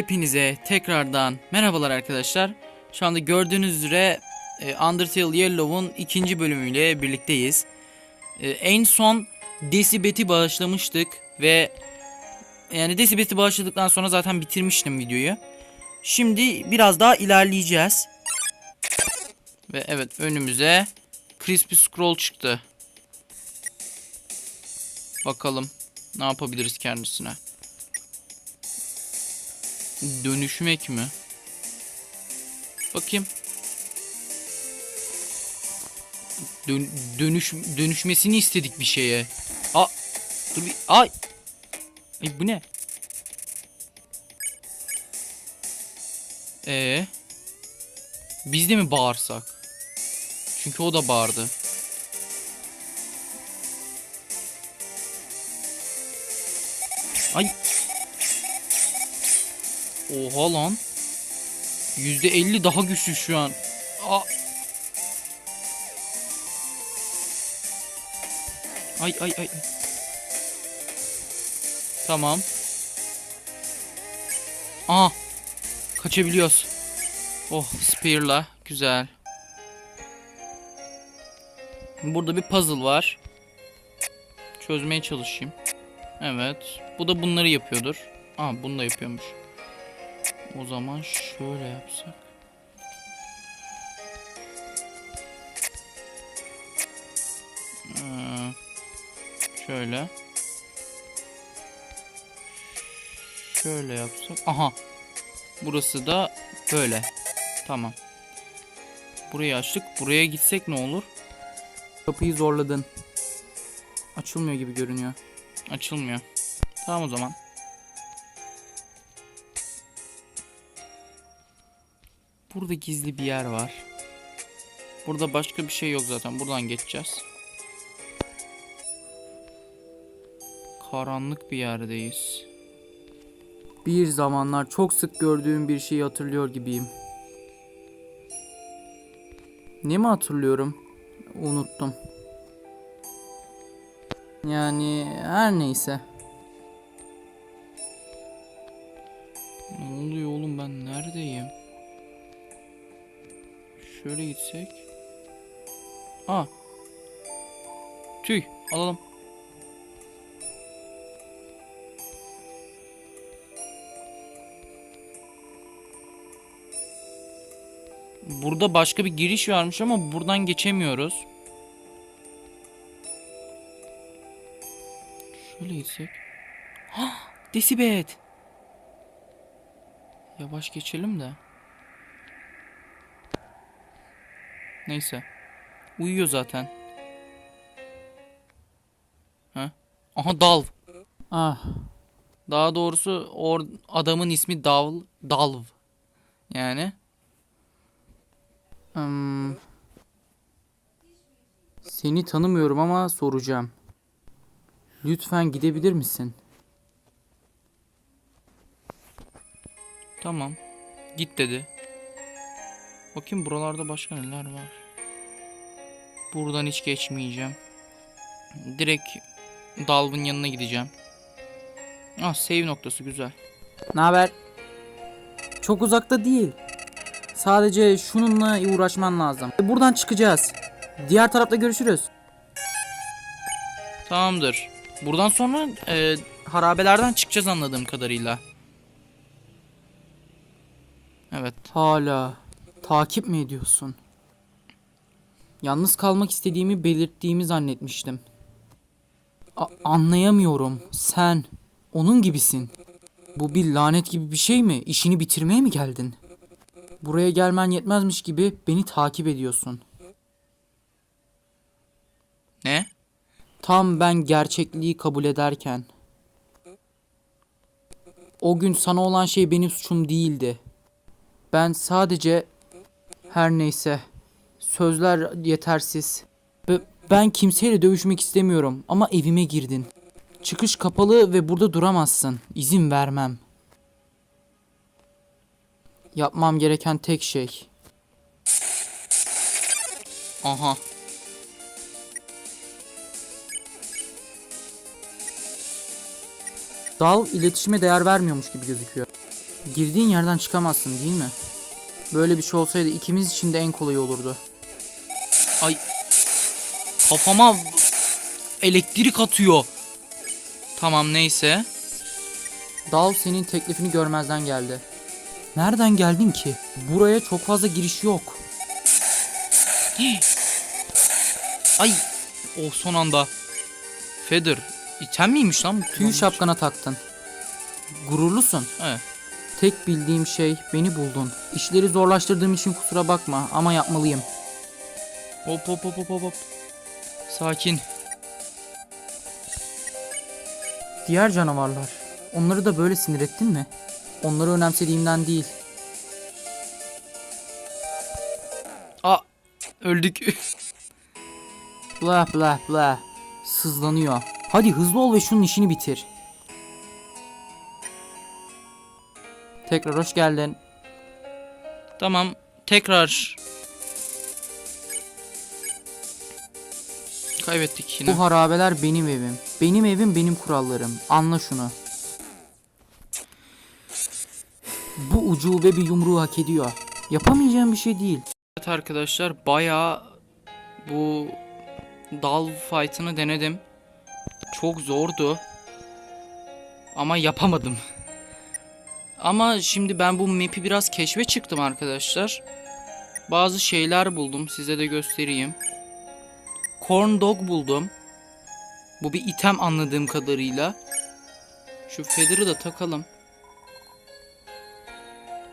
Hepinize tekrardan merhabalar arkadaşlar. Şu anda gördüğünüz üzere e, Undertale Yellow'un ikinci bölümüyle birlikteyiz. E, En son Decibet'i bağışlamıştık ve yani Decibet'i bağışladıktan sonra zaten bitirmiştim videoyu. Şimdi biraz daha ilerleyeceğiz. Ve evet önümüze Crispy Scroll çıktı. Bakalım ne yapabiliriz kendisine. Dönüşmek mi? Bakayım. Dön, dönüş dönüşmesini istedik bir şeye. A dur bir ay. Ay bu ne? Ee, biz de mi bağırsak? Çünkü o da bağırdı. Ay Oha lan. %50 daha güçlü şu an. Aa. Ay ay ay. Tamam. Aha. Kaçabiliyoruz. Oh spear'la. Güzel. Burada bir puzzle var. Çözmeye çalışayım. Evet. Bu da bunları yapıyordur. Aa bunu da yapıyormuş. O zaman şöyle yapsak. Ee, şöyle. Şöyle yapsak. Aha. Burası da böyle. Tamam. Burayı açtık. Buraya gitsek ne olur? Kapıyı zorladın. Açılmıyor gibi görünüyor. Açılmıyor. Tamam o zaman. Burada gizli bir yer var. Burada başka bir şey yok zaten. Buradan geçeceğiz. Karanlık bir yerdeyiz. Bir zamanlar çok sık gördüğüm bir şeyi hatırlıyor gibiyim. Ne mi hatırlıyorum? Unuttum. Yani her neyse. Şöyle gitsek. Aa. Tüy alalım. Burada başka bir giriş varmış ama buradan geçemiyoruz. Şöyle gitsek. Hah, Desibet. Yavaş geçelim de. Neyse. Uyuyor zaten. Ha? Aha Dalv. Ah. Daha doğrusu or adamın ismi Dalv. Dalv. Yani. Hmm. Seni tanımıyorum ama soracağım. Lütfen gidebilir misin? Tamam. Git dedi. Bakayım buralarda başka neler var. Buradan hiç geçmeyeceğim. Direkt Dalvin yanına gideceğim. Ah save noktası güzel. Ne haber? Çok uzakta değil. Sadece şununla uğraşman lazım. Buradan çıkacağız. Diğer tarafta görüşürüz. Tamamdır. Buradan sonra e, harabelerden çıkacağız anladığım kadarıyla. Evet. Hala takip mi ediyorsun? Yalnız kalmak istediğimi belirttiğimi zannetmiştim. A- anlayamıyorum. Sen onun gibisin. Bu bir lanet gibi bir şey mi? İşini bitirmeye mi geldin? Buraya gelmen yetmezmiş gibi beni takip ediyorsun. Ne? Tam ben gerçekliği kabul ederken. O gün sana olan şey benim suçum değildi. Ben sadece her neyse sözler yetersiz. Be- ben kimseyle dövüşmek istemiyorum ama evime girdin. Çıkış kapalı ve burada duramazsın. İzin vermem. Yapmam gereken tek şey. Aha. Dal iletişime değer vermiyormuş gibi gözüküyor. Girdiğin yerden çıkamazsın değil mi? Böyle bir şey olsaydı ikimiz için de en kolay olurdu. Ay. Kafama elektrik atıyor. Tamam neyse. Dal senin teklifini görmezden geldi. Nereden geldin ki? Buraya çok fazla giriş yok. Ay. Oh son anda. Feather. İten miymiş lan? Tüy şapkana taktın. Gururlusun. Evet. Tek bildiğim şey beni buldun. İşleri zorlaştırdığım için kusura bakma ama yapmalıyım. Hop hop hop hop hop. Sakin. Diğer canavarlar. Onları da böyle sinir ettin mi? Onları önemsediğimden değil. Aa, öldük. blah blah blah. Sızlanıyor. Hadi hızlı ol ve şunun işini bitir. Tekrar hoş geldin. Tamam, tekrar. Kaybettik yine. Bu harabeler benim evim. Benim evim benim kurallarım. Anla şunu. Bu ucube bir yumruğu hak ediyor. Yapamayacağım bir şey değil. Evet arkadaşlar bayağı bu dal fight'ını denedim. Çok zordu. Ama yapamadım. Ama şimdi ben bu map'i biraz keşfe çıktım arkadaşlar. Bazı şeyler buldum. Size de göstereyim. Corn dog buldum. Bu bir item anladığım kadarıyla. Şu feather'ı da takalım.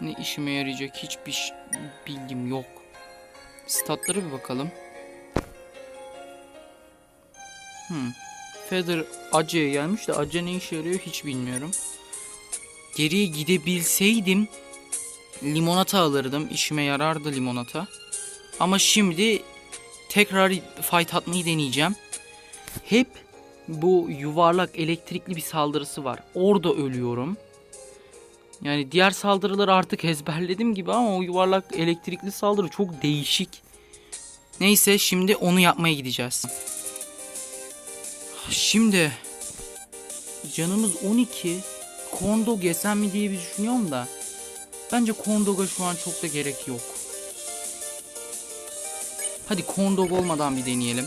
Ne işime yarayacak hiçbir bilgim yok. Statlara bir bakalım. Hmm. Feather Ace'ye gelmiş de Ace ne işe yarıyor hiç bilmiyorum. Geriye gidebilseydim limonata alırdım. İşime yarardı limonata. Ama şimdi tekrar fight atmayı deneyeceğim. Hep bu yuvarlak elektrikli bir saldırısı var. Orada ölüyorum. Yani diğer saldırıları artık ezberledim gibi ama o yuvarlak elektrikli saldırı çok değişik. Neyse şimdi onu yapmaya gideceğiz. Şimdi canımız 12. Corn dog yesem mi diye bir düşünüyorum da. Bence corn dog'a şu an çok da gerek yok. Hadi corn dog olmadan bir deneyelim.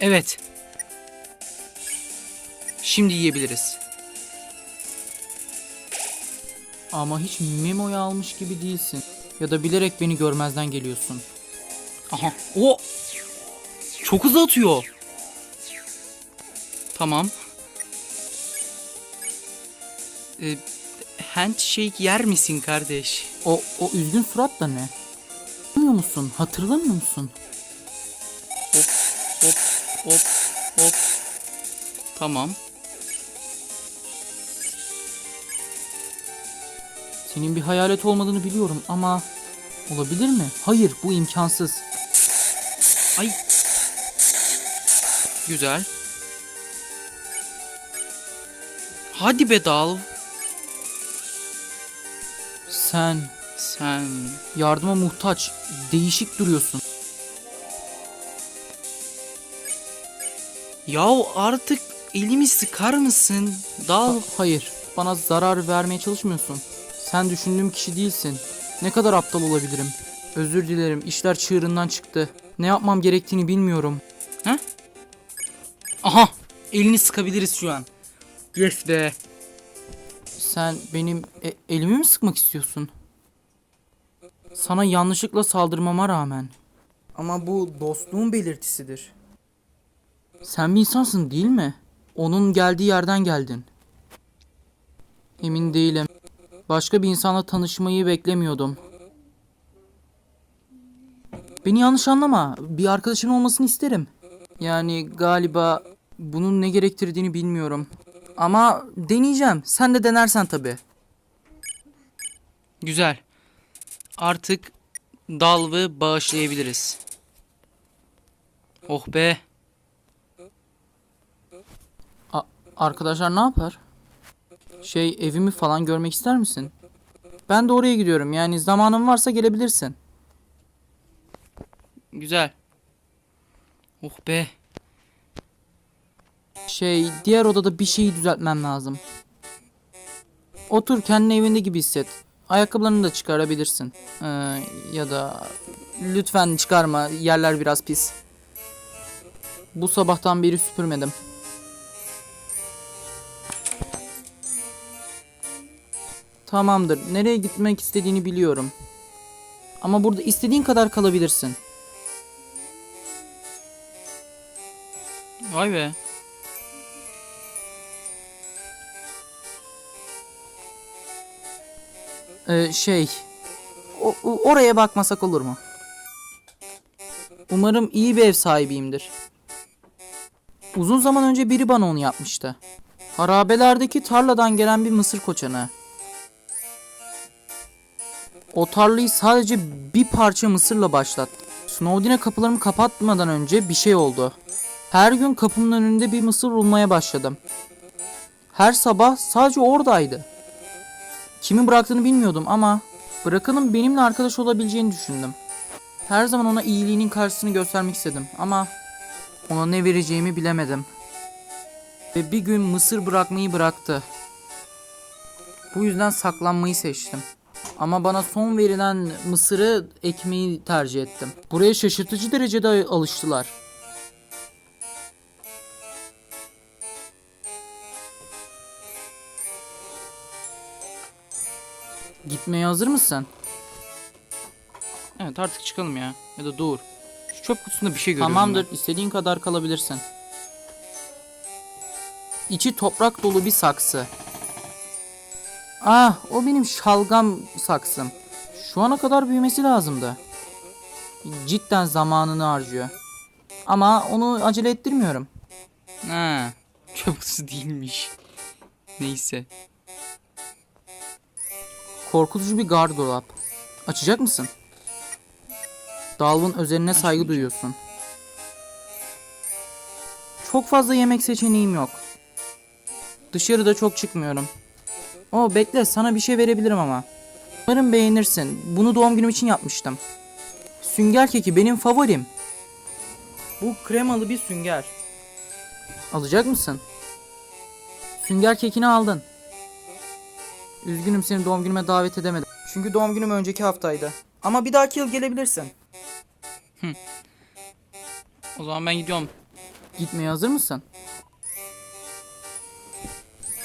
Evet. Şimdi yiyebiliriz. Ama hiç memoyu almış gibi değilsin. Ya da bilerek beni görmezden geliyorsun. Aha. O. Çok hızlı atıyor. Tamam. Ee, handshake yer misin kardeş? O, o üzgün surat da ne? Hatırlamıyor musun? Hatırlamıyor musun? Hop hop hop hop. Tamam. Senin bir hayalet olmadığını biliyorum ama olabilir mi? Hayır, bu imkansız. Ay. Güzel. Hadi be dal. Sen sen yardıma muhtaç, değişik duruyorsun. Yahu artık elimi sıkar mısın? Dal. hayır, bana zarar vermeye çalışmıyorsun. Sen düşündüğüm kişi değilsin. Ne kadar aptal olabilirim. Özür dilerim, işler çığırından çıktı. Ne yapmam gerektiğini bilmiyorum. Ha? Aha, elini sıkabiliriz şu an. Yes be. Sen benim e- elimi mi sıkmak istiyorsun? Sana yanlışlıkla saldırmama rağmen. Ama bu dostluğun belirtisidir. Sen bir insansın değil mi? Onun geldiği yerden geldin. Emin değilim. Başka bir insanla tanışmayı beklemiyordum. Beni yanlış anlama. Bir arkadaşın olmasını isterim. Yani galiba bunun ne gerektirdiğini bilmiyorum. Ama deneyeceğim. Sen de denersen tabii. Güzel. Artık Dalv'ı bağışlayabiliriz. Oh be. A- arkadaşlar ne yapar? Şey evimi falan görmek ister misin? Ben de oraya gidiyorum. Yani zamanın varsa gelebilirsin. Güzel. Oh be. Şey, diğer odada bir şeyi düzeltmem lazım. Otur kendini evinde gibi hisset. Ayakkabılarını da çıkarabilirsin. Ee, ya da lütfen çıkarma. Yerler biraz pis. Bu sabahtan beri süpürmedim. Tamamdır. Nereye gitmek istediğini biliyorum. Ama burada istediğin kadar kalabilirsin. Vay be. Ee, şey, o- o- oraya bakmasak olur mu? Umarım iyi bir ev sahibiyimdir. Uzun zaman önce biri bana onu yapmıştı. Harabelerdeki tarladan gelen bir mısır koçanı. O tarlayı sadece bir parça mısırla başlattı. Snowdin'e kapılarımı kapatmadan önce bir şey oldu. Her gün kapımın önünde bir mısır bulmaya başladım. Her sabah sadece oradaydı. Kimi bıraktığını bilmiyordum ama bırakanın benimle arkadaş olabileceğini düşündüm. Her zaman ona iyiliğinin karşısını göstermek istedim ama ona ne vereceğimi bilemedim. Ve bir gün mısır bırakmayı bıraktı. Bu yüzden saklanmayı seçtim. Ama bana son verilen mısırı ekmeği tercih ettim. Buraya şaşırtıcı derecede alıştılar. Gitmeye hazır mısın? Evet artık çıkalım ya. Ya da dur. Şu çöp kutusunda bir şey görüyorum. Tamamdır, istediğin kadar kalabilirsin. İçi toprak dolu bir saksı. Ah, o benim şalgam saksım. Şu ana kadar büyümesi lazımdı. Cidden zamanını harcıyor. Ama onu acele ettirmiyorum. ben. Ha. Çöp kutusu değilmiş. Neyse. Korkutucu bir gardırop. Açacak mısın? Dalvin özeline saygı duyuyorsun. Çok fazla yemek seçeneğim yok. Dışarıda çok çıkmıyorum. O bekle sana bir şey verebilirim ama. Umarım beğenirsin. Bunu doğum günüm için yapmıştım. Sünger keki benim favorim. Bu kremalı bir sünger. Alacak mısın? Sünger kekini aldın. Üzgünüm seni doğum günüme davet edemedim. Çünkü doğum günüm önceki haftaydı. Ama bir dahaki yıl gelebilirsin. O zaman ben gidiyorum. Gitmeye hazır mısın?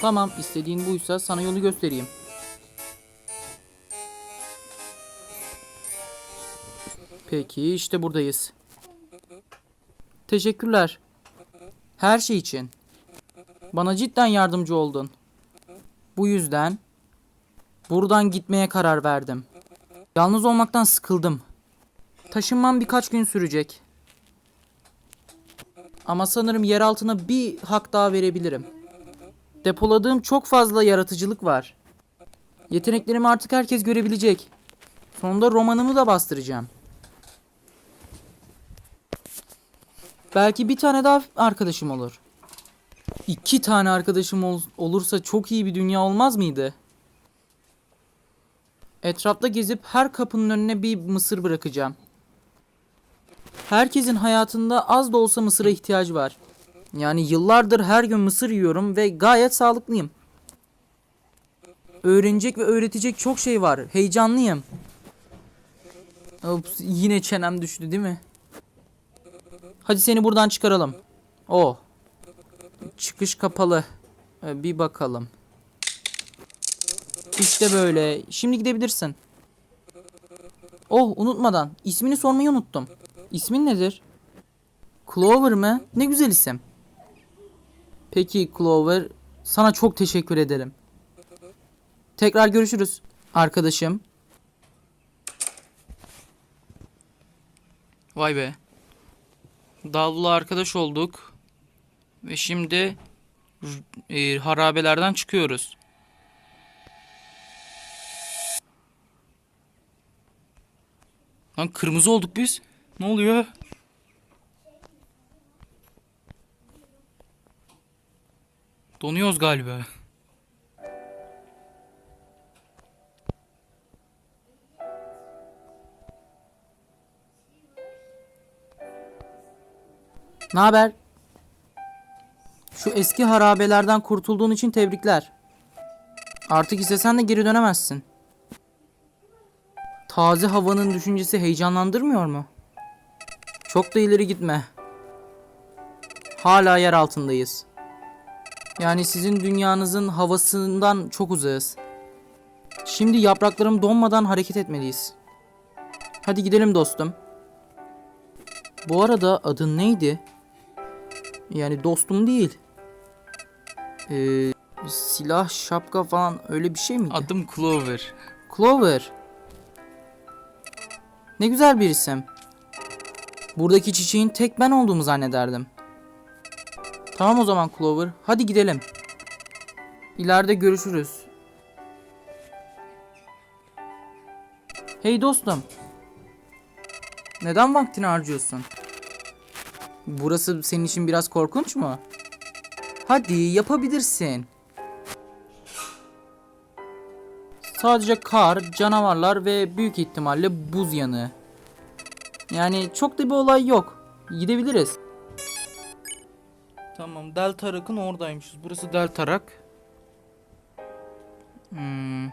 Tamam, istediğin buysa sana yolu göstereyim. Peki, işte buradayız. Teşekkürler. Her şey için. Bana cidden yardımcı oldun. Bu yüzden buradan gitmeye karar verdim. Yalnız olmaktan sıkıldım. Taşınmam birkaç gün sürecek. Ama sanırım yer altına bir hak daha verebilirim. Depoladığım çok fazla yaratıcılık var. Yeteneklerimi artık herkes görebilecek. Sonunda romanımı da bastıracağım. Belki bir tane daha arkadaşım olur. İki tane arkadaşım ol- olursa çok iyi bir dünya olmaz mıydı? Etrafta gezip her kapının önüne bir mısır bırakacağım. Herkesin hayatında az da olsa mısıra ihtiyacı var. Yani yıllardır her gün mısır yiyorum ve gayet sağlıklıyım. Öğrenecek ve öğretecek çok şey var. Heyecanlıyım. Ops, yine çenem düştü değil mi? Hadi seni buradan çıkaralım. O. Çıkış kapalı. Ee, Bir bakalım. İşte böyle. Şimdi gidebilirsin. Oh unutmadan. ismini sormayı unuttum. İsmin nedir? Clover mı? Ne güzel isim. Peki Clover, sana çok teşekkür ederim. Tekrar görüşürüz arkadaşım. Vay be. Davul'la arkadaş olduk. Ve şimdi e, harabelerden çıkıyoruz. Lan kırmızı olduk biz. Ne oluyor? Donuyoruz galiba. Ne haber? Şu eski harabelerden kurtulduğun için tebrikler. Artık istesen de geri dönemezsin. Taze havanın düşüncesi heyecanlandırmıyor mu? Çok da ileri gitme. Hala yer altındayız. Yani sizin dünyanızın havasından çok uzağız. Şimdi yapraklarım donmadan hareket etmeliyiz. Hadi gidelim dostum. Bu arada adın neydi? Yani dostum değil. Ee, silah, şapka falan öyle bir şey miydi? Adım Clover. Clover. Ne güzel bir isim. Buradaki çiçeğin tek ben olduğumu zannederdim. Tamam o zaman Clover. Hadi gidelim. İleride görüşürüz. Hey dostum. Neden vaktini harcıyorsun? Burası senin için biraz korkunç mu? Hadi yapabilirsin. Sadece kar, canavarlar ve büyük ihtimalle buz yanığı. Yani çok da bir olay yok. Gidebiliriz. Tamam, Deltarak'ın oradaymışız. Burası Deltarak. Hmm.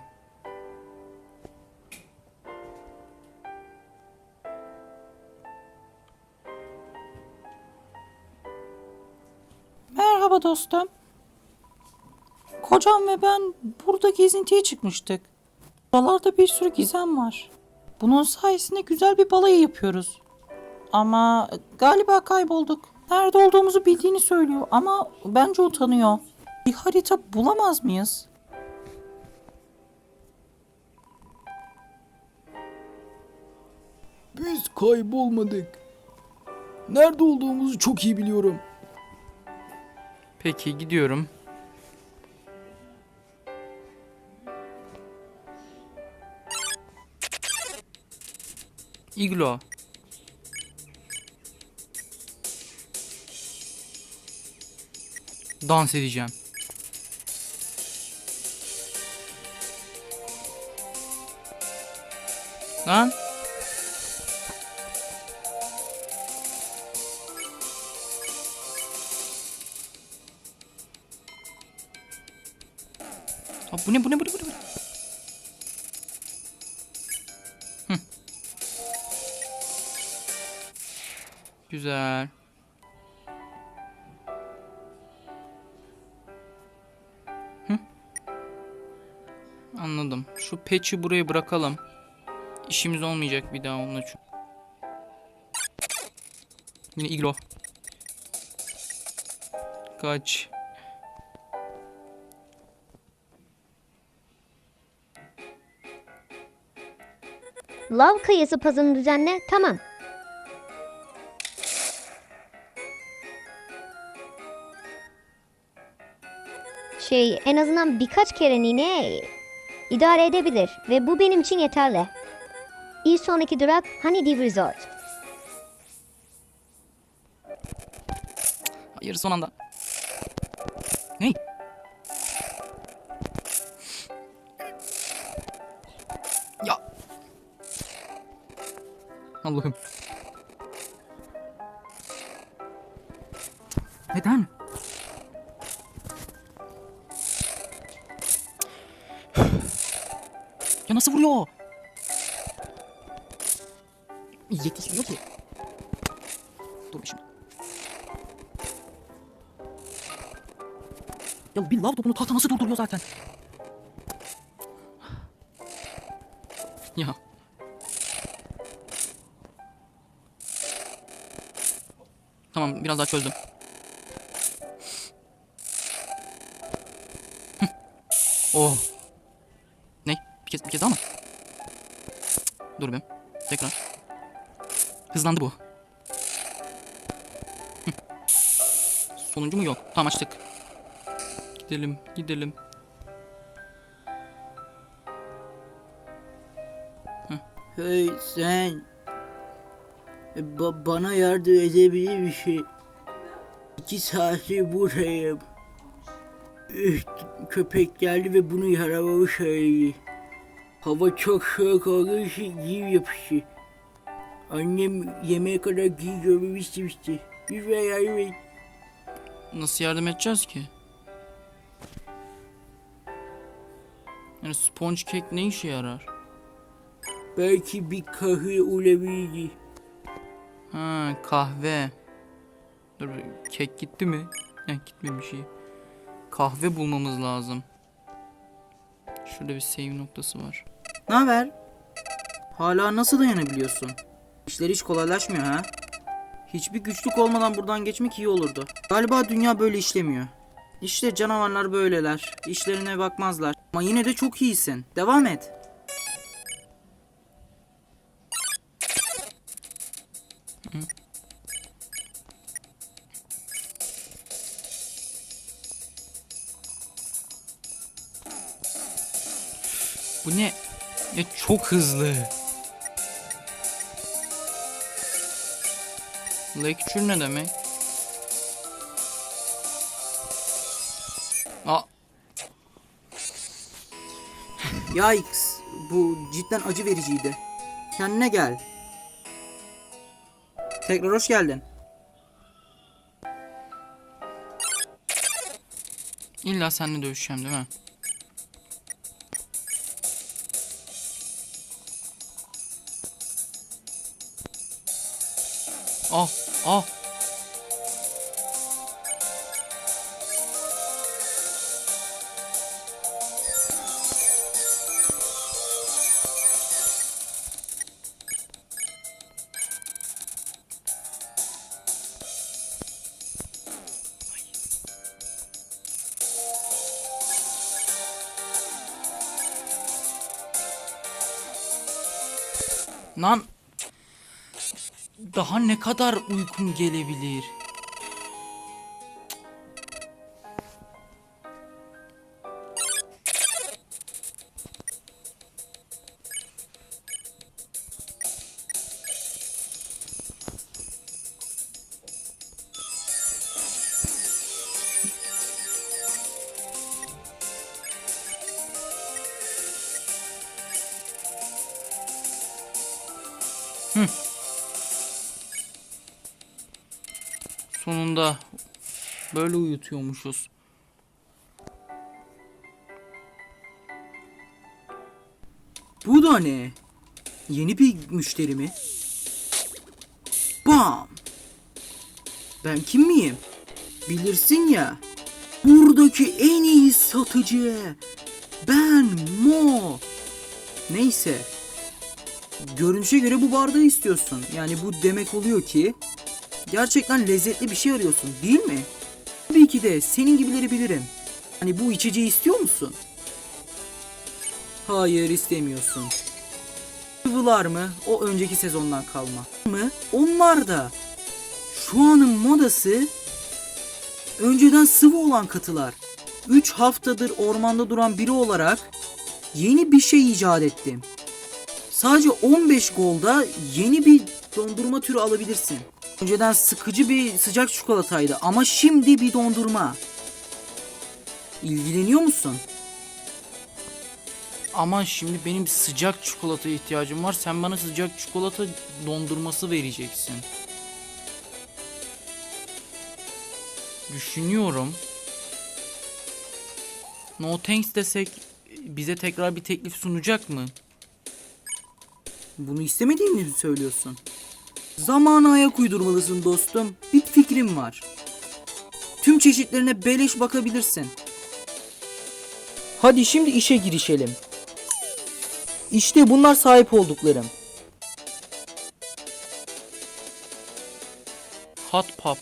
Merhaba dostum. Kocam ve ben burada gezintiye çıkmıştık. Buralarda bir sürü gizem var. Bunun sayesinde güzel bir balayı yapıyoruz. Ama galiba kaybolduk. Nerede olduğumuzu bildiğini söylüyor ama bence utanıyor. Bir harita bulamaz mıyız? Biz kaybolmadık. Nerede olduğumuzu çok iyi biliyorum. Peki gidiyorum. Iglo. Dans edeceğim. Lan. Aa, bu ne bu ne bu ne bu ne? Güzel. Hı. Anladım. Şu patch'i buraya bırakalım. İşimiz olmayacak bir daha onunla çünkü. Yine iglo. Kaç. Lav kayası pazını düzenle. Tamam. Şey en azından birkaç kereliğine idare edebilir ve bu benim için yeterli. Bir sonraki durak Honeydew Resort. Hayır son anda. Ne? Ya. Allah'ım. Neden? Vuruyor? Yetişmiyor ki. Dur şimdi. Ya bir lav topunu tahta nasıl durduruyor zaten? Ya. Tamam biraz daha çözdüm. Oh. Bir kez, bir kez daha mı? Dur bir. Tekrar. Hızlandı bu. Sonuncu mu yok? Tamam açtık. Gidelim, gidelim. Hey sen. E, Ba- bana yardım edebilir misin? İki saattir buradayım. Üf, köpek geldi ve bunu yaramamı söyledi. Hava çok soğuk olduğu için giy yapışı. Annem yemeğe kadar giy görmemi istemişti. Bize yardım et. Nasıl yardım edeceğiz ki? Yani sponge cake ne işe yarar? Belki bir kahve olabilir. Ha kahve. Dur kek gitti mi? Heh gitmemiş iyi. Kahve bulmamız lazım. Şurada bir save noktası var. Ne haber? Hala nasıl dayanabiliyorsun? İşler hiç kolaylaşmıyor ha? Hiçbir güçlük olmadan buradan geçmek iyi olurdu. Galiba dünya böyle işlemiyor. İşte canavarlar böyleler. İşlerine bakmazlar. Ama yine de çok iyisin. Devam et. Çok hızlı. Lecture ne demek? Aa, Yikes. Bu cidden acı vericiydi. Kendine gel. Tekrar hoş geldin. illa seninle dövüşeceğim değil mi? Ah, ah. Lan daha ne kadar uykum gelebilir? Böyle uyutuyormuşuz. Bu da ne? Yeni bir müşteri mi? Bam! Ben kim miyim? Bilirsin ya. Buradaki en iyi satıcı. Ben Mo. Neyse. Görünüşe göre bu bardağı istiyorsun. Yani bu demek oluyor ki gerçekten lezzetli bir şey arıyorsun, değil mi? Ki de senin gibileri bilirim. Hani bu içeceği istiyor musun? Hayır istemiyorsun. Sıvılar mı? O önceki sezondan kalma. Mı? Onlar da. Şu anın modası önceden sıvı olan katılar. 3 haftadır ormanda duran biri olarak yeni bir şey icat ettim. Sadece 15 golda yeni bir dondurma türü alabilirsin. Önceden sıkıcı bir sıcak çikolataydı ama şimdi bir dondurma. İlgileniyor musun? Ama şimdi benim sıcak çikolata ihtiyacım var. Sen bana sıcak çikolata dondurması vereceksin. Düşünüyorum. No thanks desek bize tekrar bir teklif sunacak mı? Bunu istemediğini mi söylüyorsun? Zamana ayak uydurmalısın dostum. Bir fikrim var. Tüm çeşitlerine beleş bakabilirsin. Hadi şimdi işe girişelim. İşte bunlar sahip olduklarım. Hot pop.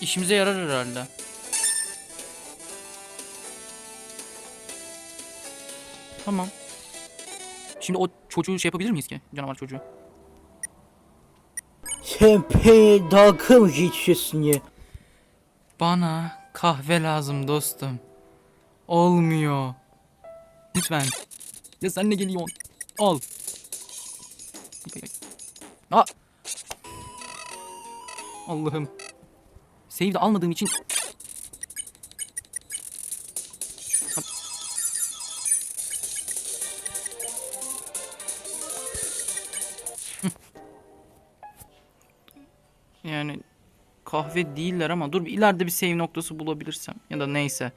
İşimize yarar herhalde. Tamam. Şimdi o çocuğu şey yapabilir miyiz ki? Canavar çocuğu. Benimle dalga mı geçiyorsun ya? Bana kahve lazım dostum. Olmuyor. Lütfen. Ya sen ne geliyorsun? Al. Aa. Allah'ım. Save almadığım için kahve değiller ama dur bir ileride bir save noktası bulabilirsem ya da neyse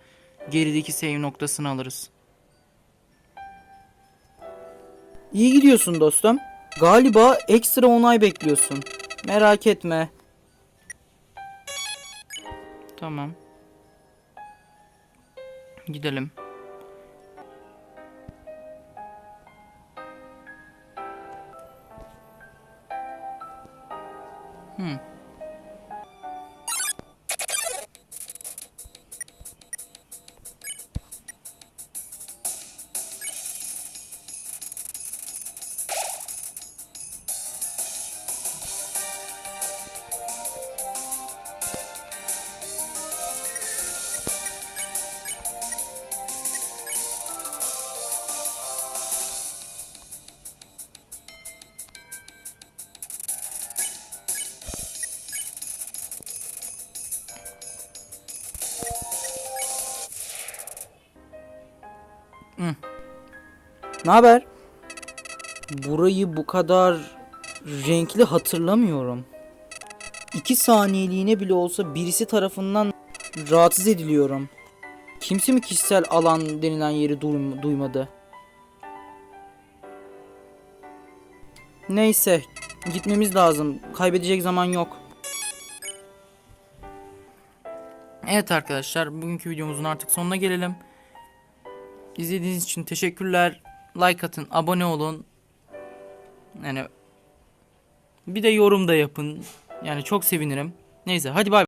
gerideki save noktasını alırız. İyi gidiyorsun dostum. Galiba ekstra onay bekliyorsun. Merak etme. Tamam. Gidelim. Ne haber? Burayı bu kadar renkli hatırlamıyorum. İki saniyeliğine bile olsa birisi tarafından rahatsız ediliyorum. Kimse mi kişisel alan denilen yeri duym- duymadı? Neyse, gitmemiz lazım. Kaybedecek zaman yok. Evet arkadaşlar bugünkü videomuzun artık sonuna gelelim. İzlediğiniz için teşekkürler. Like atın, abone olun. Yani bir de yorum da yapın. Yani çok sevinirim. Neyse hadi bay.